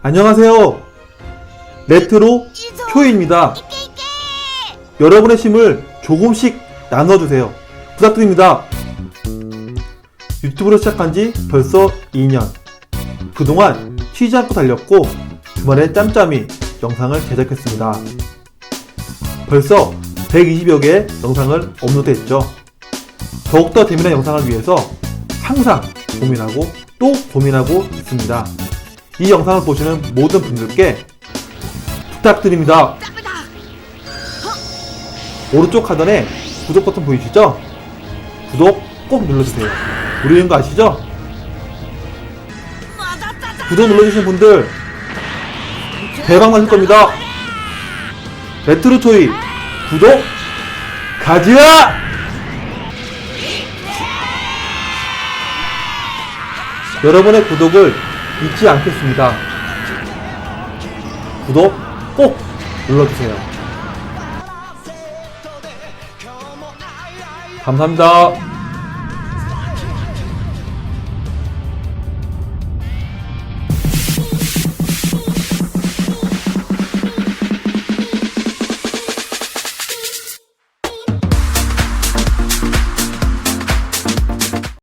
안녕하세요. 레트로 쿄입니다. 여러분의 힘을 조금씩 나눠주세요. 부탁드립니다. 유튜브를 시작한 지 벌써 2년. 그동안 쉬지 않고 달렸고 주말에 짬짬이 영상을 제작했습니다. 벌써 120여 개의 영상을 업로드했죠. 더욱더 재미난 영상을 위해서 항상 고민하고 또 고민하고 있습니다. 이 영상을 보시는 모든 분들께 부탁드립니다. 오른쪽 하단에 구독 버튼 보이시죠? 구독 꼭 눌러주세요. 무료인 거 아시죠? 구독 눌러주신 분들 대박 나실 겁니다. 레트로 초이 구독 가지야! 여러분의 구독을 잊지 않겠습니다. 구독 꼭 눌러주세요. 감사합니다.